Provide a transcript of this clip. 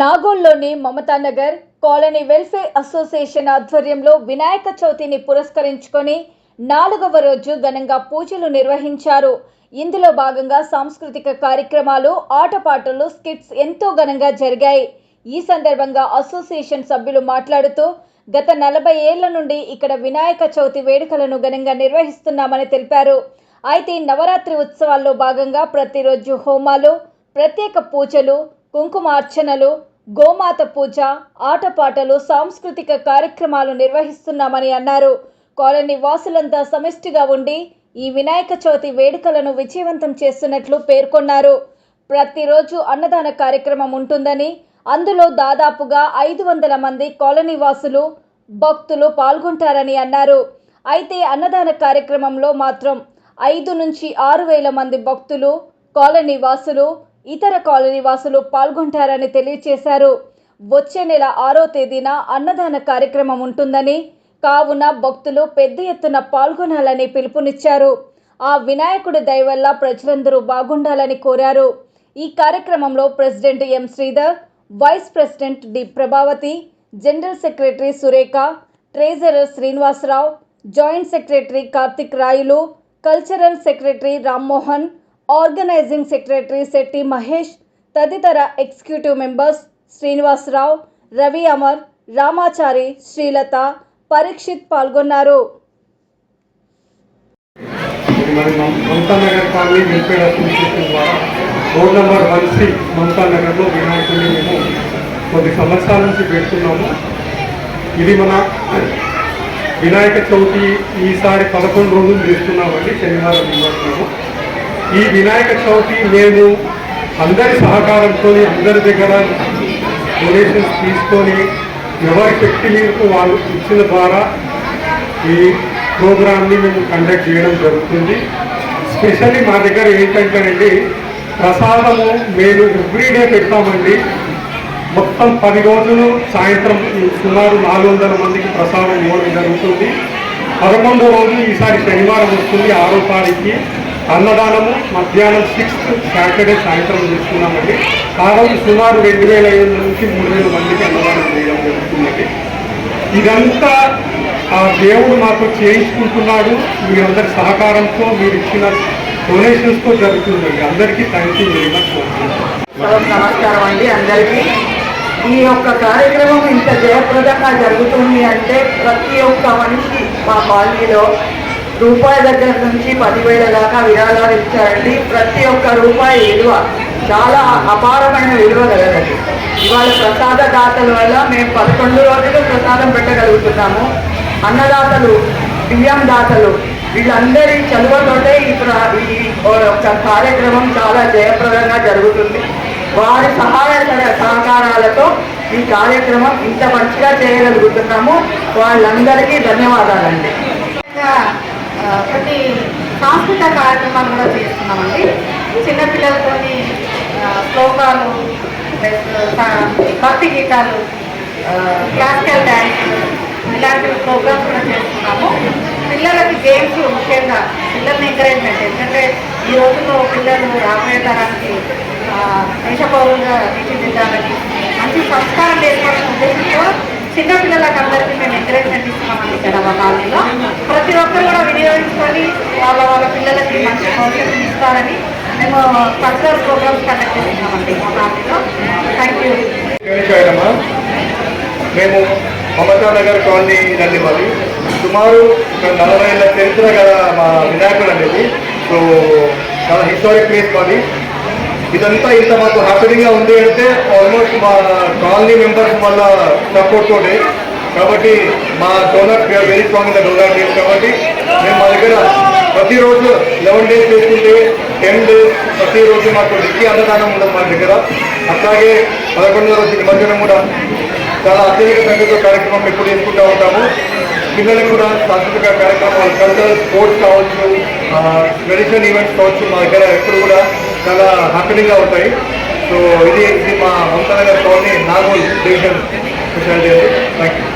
నాగోల్లోని మమతానగర్ colony welfare association ఆధ్వర్యంలో వినాయక చవితిని పురస్కరించుకొని నాలుగవ రోజు ఘనంగా పూజలు నిర్వహించారు. ఇందులో భాగంగా సాంస్కృతిక కార్యక్రమాలు ఆటపాటలు స్కిట్స్ ఎంతో ఘనంగా జరిగాయి. ఈ సందర్భంగా అసోసియేషన్ సభ్యులు మాట్లాడుతూ గత నలభై ఏళ్ళ నుండి ఇక్కడ వినాయక చవితి వేడుకలను ఘనంగా నిర్వహిస్తున్నామని తెలిపారు. అయితే నవరాత్రి ఉత్సవాల్లో భాగంగా ప్రతిరోజు హోమాలు ప్రత్యేక పూజలు కుంకుమార్చనలు గోమాత పూజ ఆటపాటలు సాంస్కృతిక కార్యక్రమాలు నిర్వహిస్తున్నామని అన్నారు. కాలనీ వాసులంతా సమిష్టిగా ఉండి ఈ వినాయక చవితి వేడుకలను విజయవంతం చేస్తున్నట్లు పేర్కొన్నారు. ప్రతిరోజు అన్నదాన కార్యక్రమం ఉంటుందని అందులో దాదాపుగా ఐదు వందల మంది కాలనీ వాసులు భక్తులు పాల్గొంటారని అన్నారు. అయితే అన్నదాన కార్యక్రమంలో మాత్రం ఐదు నుంచి ఆరు వేల మంది భక్తులు కాలనీ వాసులు ఇతర కాలనీ వాసులు పాల్గొంటారని తెలియజేశారు వచ్చే నెల ఆరో తేదీన అన్నదాన కార్యక్రమం ఉంటుందని కావున భక్తులు పెద్ద ఎత్తున పాల్గొనాలని పిలుపునిచ్చారు. ఆ వినాయకుడి దయవల్ల ప్రజలందరూ బాగుండాలని కోరారు. ఈ కార్యక్రమంలో president M Sridhar vice president D Prabhavathi general secretary Surekha treasurer Srinivasa Rao joint secretary Karthik Rayulu cultural secretary Rammohan organising secretary Shetty Mahesh తదితర ఎగ్జిక్యూటివ్ మెంబర్స్ శ్రీనివాసరావు రవి అమర్ రామాచారి శ్రీలత పరీక్షిత్ పాల్గొన్నారు. ఇది road number one C Mamata నగర్లో వినాయకుడిని మేము కొద్ది సంవత్సరాల నుంచి పెడుతున్నాము. ఇది మన వినాయక చవితి ఈసారి పదకొండు రోజులు చేస్తున్నామండి శనివారం ఇవ్వట్లేము ఈ వినాయక చవితి మేము అందరి సహకారంతో అందరి దగ్గర డొనేషన్స్ తీసుకొని ఎవరి శక్తి మేరకు వాళ్ళు ఇచ్చిన ద్వారా ఈ ప్రోగ్రామ్ని మేము కండక్ట్ చేయడం జరుగుతుంది. స్పెషల్లీ మా దగ్గర ఏంటంటేనండి ప్రసాదము మేము ఎవ్రీడే పెడతామండి. మొత్తం పది రోజులు సాయంత్రం సుమారు నాలుగు వందల మందికి ప్రసాదం ఇవ్వడం జరుగుతుంది. పదకొండో రోజు ఈసారి శనివారం వస్తుంది ఆరో తారీఖుకి అన్నదానము మధ్యాహ్నం సిక్స్త్ సాటర్డే సాయంత్రం చేస్తున్నామండి ఆ రోజు సుమారు రెండు వేల ఐదు వందల నుంచి మూడు వేల మందికి అన్నదానం చేయడం జరుగుతుందండి ఇదంతా ఆ దేవుడు మాకు చేయించుకుంటున్నాడు. మీరందరి సహకారంతో మీరు ఇచ్చిన డొనేషన్స్తో జరుగుతుందండి. అందరికీ థ్యాంక్ యూ వెరీ మచ్ నమస్కారం అండి అందరికీ. ఈ యొక్క కార్యక్రమం ఇంత జయప్రదంగా జరుగుతుంది అంటే ప్రతి ఒక్క మనిషి మా కాలనీలో రూపాయి దగ్గర నుంచి పదివేల దాకా విరాళాలు ఇచ్చారండి. ప్రతి ఒక్క రూపాయి విలువ చాలా అపారమైన విలువ కలదండి ఇవాళ ప్రసాద దాతల వల్ల మేము పదకొండు రోజులు ప్రసాదం పెట్టగలుగుతున్నాము. అన్నదాతలు బియ్యం దాతలు వీళ్ళందరి చదువుతోటే ఈ ప్ర- ఈ యొక్క కార్యక్రమం చాలా జయప్రదంగా జరుగుతుంది. వారి సహాయ సహకారాలతో ఈ కార్యక్రమం ఇంత మంచిగా చేయగలుగుతున్నాము. వాళ్ళందరికీ ధన్యవాదాలండి. కొన్ని సాంస్కృతిక కార్యక్రమాలు కూడా చేస్తున్నామండి. చిన్నపిల్లలతోని శ్లోకాలు భక్తి గీతాలు క్లాసికల్ డ్యాన్స్ ఇలాంటి ప్రోగ్రామ్స్ కూడా చేస్తున్నాము. పిల్లలకి గేమ్స్ ముఖ్యంగా పిల్లల్ని ఎంకరేజ్మెంట్ ఎందుకంటే ఈ రోజుల్లో పిల్లలు రాబోయే తరానికి దేశ పౌరులుగా తీర్చిదిద్దాలని మంచి సంస్కారం ఏర్పడిన ఉద్దేశంతో చిన్నపిల్లలకు అందరికీ మేము ఎంకరేజ్మెంట్ ఇస్తున్నామండి ఇక్కడ మా కాలనీలో ప్రతి ఒక్కరు కూడా వినియోగించుకొని వాళ్ళ వాళ్ళ పిల్లలకి మంచి భవిష్యత్తు ఇస్తారని మేము కల్చరల్ ప్రోగ్రామ్స్ కండక్ట్ చేస్తున్నామండి మా కాలనీలో. థ్యాంక్ యూ మేము మమతా నగర్ కాలనీ నందిమల్లి సుమారు నలభై ఏళ్ళ చరిత్ర గల మా వినాయకుడు అనేది. సో చాలా హిస్టారిక్ ప్లేస్ మాది. ఇదంతా ఇంత మాకు హ్యాపీగా ఉంది అంటే ఆల్మోస్ట్ మా కాలనీ మెంబర్స్ వల్ల సపోర్ట్ తోటి. కాబట్టి మా donor very strong in donor team కాబట్టి. మేము మా దగ్గర ప్రతిరోజు లెవెన్ డేస్ చేసుకుంటే టెన్ డేస్ ప్రతిరోజు మాకు నిత్య అన్నదానం ఉండదు మా దగ్గర. అట్లాగే పదకొండవ రోజు నిమజ్జనం కూడా. చాలా అత్యధిక సంఖ్యతో కార్యక్రమం ఎప్పుడు చేసుకుంటూ ఉంటాము. పిల్లలకు కూడా సాంస్కృతిక కార్యక్రమాలు కల్చరల్ స్పోర్ట్స్ కావచ్చు ట్రెడిషనల్ ఈవెంట్స్ కావచ్చు మా దగ్గర ఎప్పుడు కూడా చాలా హ్యాపీగా ఉంటాయి. సో ఇది ఇది మా Mamata Nagar colony Nagole division speciality thank you